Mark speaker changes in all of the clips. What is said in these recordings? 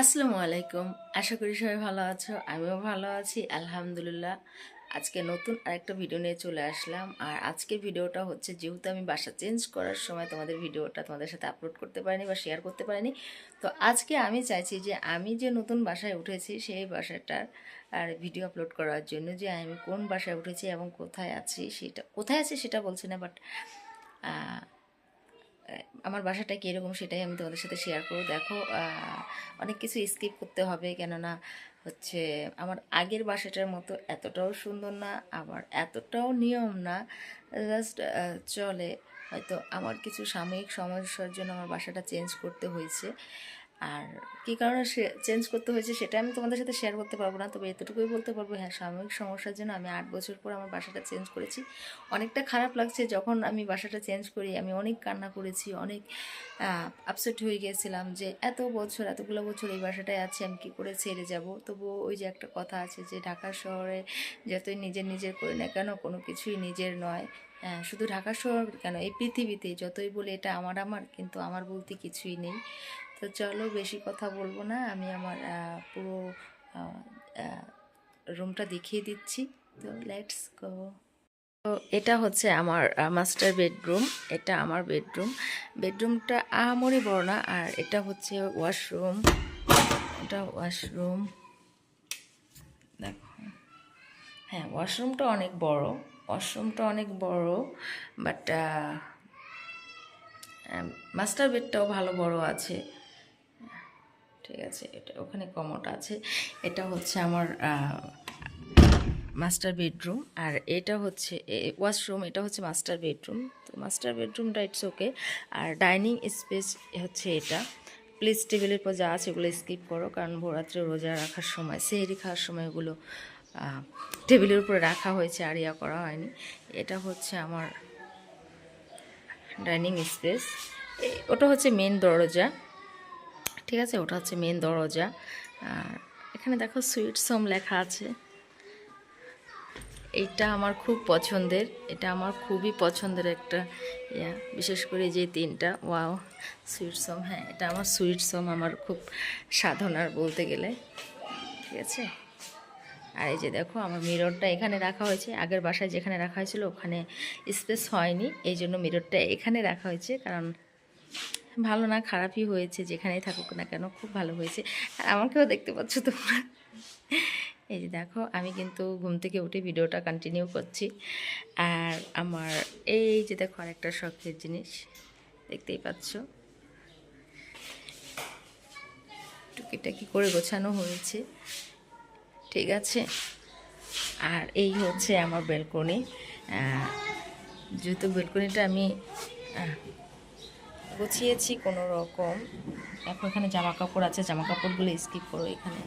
Speaker 1: আসসালামু আলাইকুম। আশা করি সবাই ভালো আছো, আমিও ভালো আছি, আলহামদুলিল্লাহ। আজকে নতুন আরেকটা ভিডিও নিয়ে চলে আসলাম। আর আজকে ভিডিওটা হচ্ছে, যেহেতু আমি বাসা চেঞ্জ করার সময় তোমাদের ভিডিওটা তোমাদের সাথে আপলোড করতে পারিনি বা শেয়ার করতে পারিনি, তো আজকে আমি চাইছি যে, আমি যে নতুন বাসায় উঠেছি, সেই বাসাটার, আর ভিডিও আপলোড করার জন্য যে, আমি কোন বাসায় উঠেছি এবং কোথায় আছি, সেটা, কোথায় আছি সেটা বলছি না বাট আমার বাসাটা কীরকম সেটাই আমি তোমাদের সাথে শেয়ার করব। দেখো অনেক কিছু স্কিপ করতে হবে কেননা হচ্ছে আমার আগের বাসাটার মতো এতটাও সুন্দর না, আবার এতটাও নিয়ম না। জাস্ট চলে। হয়তো আমার কিছু সাময়িক সমস্যার জন্য আমার বাসাটা চেঞ্জ করতে হয়েছে। আর কী কারণে সে চেঞ্জ করতে হয়েছে সেটা আমি তোমাদের সাথে শেয়ার করতে পারব না তবে এতটুকুই বলতে পারব হ্যাঁ সাময়িক সমস্যার জন্য আমি আট বছর পর আমার বাসাটা চেঞ্জ করেছি। অনেকটা খারাপ লাগছে যখন আমি বাসাটা চেঞ্জ করি আমি অনেক কান্না করেছি অনেক আপসেট হয়ে গিয়েছিলাম যে এত বছর এতগুলো বছর এই বাসাটায় আছি আমি কী করে ছেড়ে যাব? তবুও ওই যে একটা কথা আছে যে ঢাকা শহরে যতই নিজের নিজের করি না কেন কোনো কিছুই নিজের নয়। হ্যাঁ, শুধু ঢাকা শহর কেন এই পৃথিবীতে যতই বলে এটা আমার আমার কিন্তু আমার বলতে কিছুই নেই। তো চলো বেশি কথা বলব না। আমি আমার পুরো রুমটা দেখিয়ে দিচ্ছি। তো লেটস গো তো এটা হচ্ছে আমার মাস্টার বেডরুম এটা আমার বেডরুম বেডরুমটা আহামরি বড় না, আর এটা হচ্ছে ওয়াশরুম এটা ওয়াশরুম দেখো। হ্যাঁ ওয়াশরুমটা অনেক বড়। ওয়াশরুমটা অনেক বড় বাট মাস্টার বেডটাও ভালো বড় আছে। ঠিক আছে, এটা ওখানে কমোট আছে। এটা হচ্ছে আমার মাস্টার বেডরুম। আর এটা হচ্ছে ওয়াশরুম, এটা হচ্ছে মাস্টার বেডরুম। তো মাস্টার বেডরুমটা ইটস ওকে। আর ডাইনিং স্পেস হচ্ছে এটা। প্লিজ টেবিলের পর যা আছে ওগুলো স্কিপ করো, কারণ ভোরাত্রে রোজা রাখার সময়, সেহরি খাওয়ার সময় ওগুলো টেবিলের উপরে রাখা হয়েছে, আর ইয়া করা হয়নি। এটা হচ্ছে আমার ডাইনিং স্পেস। ওটা হচ্ছে মেন দরজা। ঠিক আছে? ওটা হচ্ছে মেন দরজা। আর এখানে দেখো সুইট সোম লেখা আছে। এইটা আমার খুব পছন্দের। এটা আমার খুবই পছন্দের একটা ইয়া। বিশেষ করে যে তিনটা। ওয়াও সুইট সোম হ্যাঁ এটা আমার সুইট সোম আমার খুব সাধনার বলতে গেলে। ঠিক আছে? আর এই যে দেখো, আমার মিররটা এখানে রাখা হয়েছে। আগের বাসায় যেখানে রাখা হয়েছিল, ওখানে স্পেস হয়নি। এই জন্য মিররটা এখানে রাখা হয়েছে। কারণ ভালো না, খারাপই হয়েছে, যেখানেই থাকুক না কেন, খুব ভালো হয়েছে। আর আমাকেও দেখতে পাচ্ছ তোমরা। এই যে দেখো, আমি কিন্তু ঘুম থেকে উঠে ভিডিওটা কন্টিনিউ করছি। আর আমার এই যে দেখো, আরেকটা শখের জিনিস, দেখতেই পাচ্ছ। টুকিটাকি করে গোছানো হয়েছে। ঠিক আছে? আর এই হচ্ছে আমার বেলকনি যেহেতু বেলকনিটা আমি গুছিয়েছি কোনো রকম। এখন এখানে জামা কাপড় আছে জামা কাপড়গুলো স্কিপ করো এখানে।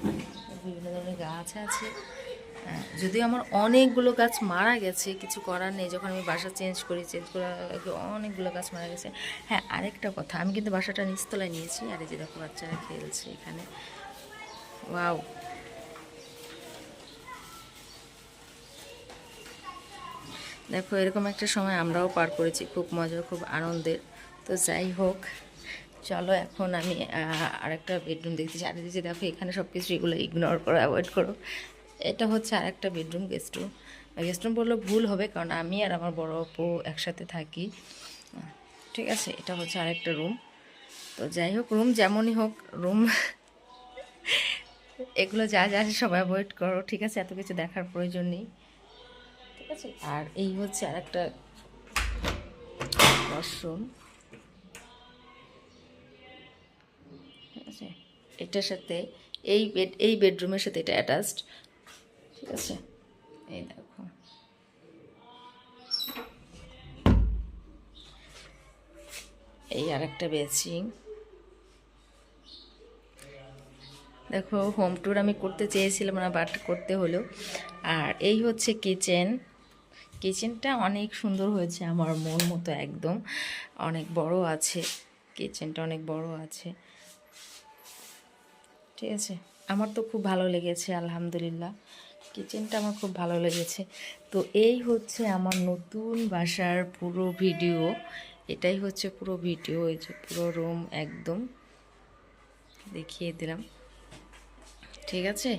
Speaker 1: বিভিন্ন ধরনের গাছ আছে। হ্যাঁ, যদিও আমার অনেকগুলো গাছ মারা গেছে কিছু করার নেই। যখন আমি বাসা চেঞ্জ করি চেঞ্জ আগে অনেকগুলো গাছ মারা গেছে। হ্যাঁ আরেকটা কথা আমি কিন্তু বাসাটা নিচতলায় নিয়েছি। আর এই যে দেখো বাচ্চারা খেলছে এখানে। ওয়াও। দেখো এরকম একটা সময় আমরাও পার করেছি। খুব মজা খুব আনন্দের। তো যাই হোক, চলো এখন আমি আরেকটা বেডরুম দেখতেছি আর যে দেখো, এখানে সব কিছু এগুলো ইগনোর করো অ্যাভয়েড করো। এটা হচ্ছে আরেকটা bedroom guest room guest room বললে ভুল হবে, কারণ আমি আর আমার বড় অপু একসাথে থাকি। ঠিক আছে, এটা হচ্ছে আরেকটা রুম তো যাই হোক রুম যেমনই হোক রুম এগুলো যা যা আছে সব অ্যাভয়েড করো, ঠিক আছে? এত কিছু দেখার প্রয়োজন নেই। ঠিক আছে? আর এই হচ্ছে আরেকটা ওয়াশরুম এটার সাথে, এই বেড এই বেডরুমের সাথে এটা অ্যাটাচড ঠিক আছে? এই দেখো। এই আরেকটা বেচিং দেখো হোম ট্যুর আমি করতে চেয়েছিলাম না বাট করতে হলো। আর এই হচ্ছে কিচেন কিচেনটা অনেক সুন্দর হয়েছে আমার মন মতো, একদম। অনেক বড় আছে। কিচেনটা অনেক বড় আছে। ঠিক আছে? আমার তো খুব ভালো লেগেছে, আলহামদুলিল্লাহ। কিচেনটা আমার খুব ভালো লেগেছে। তো এই হচ্ছে আমার নতুন বাসার পুরো ভিডিও এটাই হচ্ছে পুরো ভিডিও এই যে পুরো রুম একদম। দেখিয়ে দিলাম। ঠিক আছে?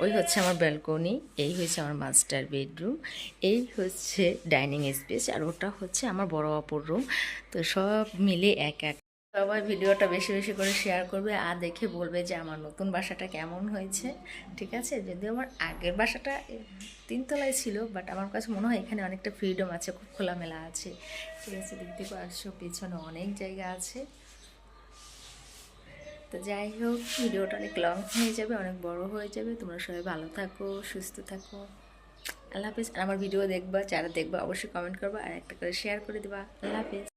Speaker 1: ওই হচ্ছে আমার ব্যালকনি এই হচ্ছে আমার মাস্টার বেডরুম এই হচ্ছে ডাইনিং স্পেস আর ওটা হচ্ছে আমার বড় অপর রুম তো সব মিলে এক এক সবাই ভিডিওটা বেশি বেশি করে শেয়ার করবে আর দেখে বলবে যে আমার নতুন বাসাটা কেমন হয়েছে। ঠিক আছে? যদিও আমার আগের বাসাটা তিনতলায় ছিল বাট আমার কাছে মনে হয় এখানে অনেকটা ফ্রিডম আছে, খুব খোলামেলা আছে। ঠিক আছে? থেকে আসছো পিছনে অনেক জায়গা আছে। তো যাই হোক, ভিডিওটা অনেক লং হয়ে যাবে, অনেক বড় হয়ে যাবে। তোমরা সবাই ভালো থাকো, সুস্থ থাকো। আল্লাহ হাফিজ। আর আমার ভিডিও দেখবা, যারা দেখবা, অবশ্যই কমেন্ট করবা আর একটা করে শেয়ার করে দেবা। আল্লাহ হাফিজ।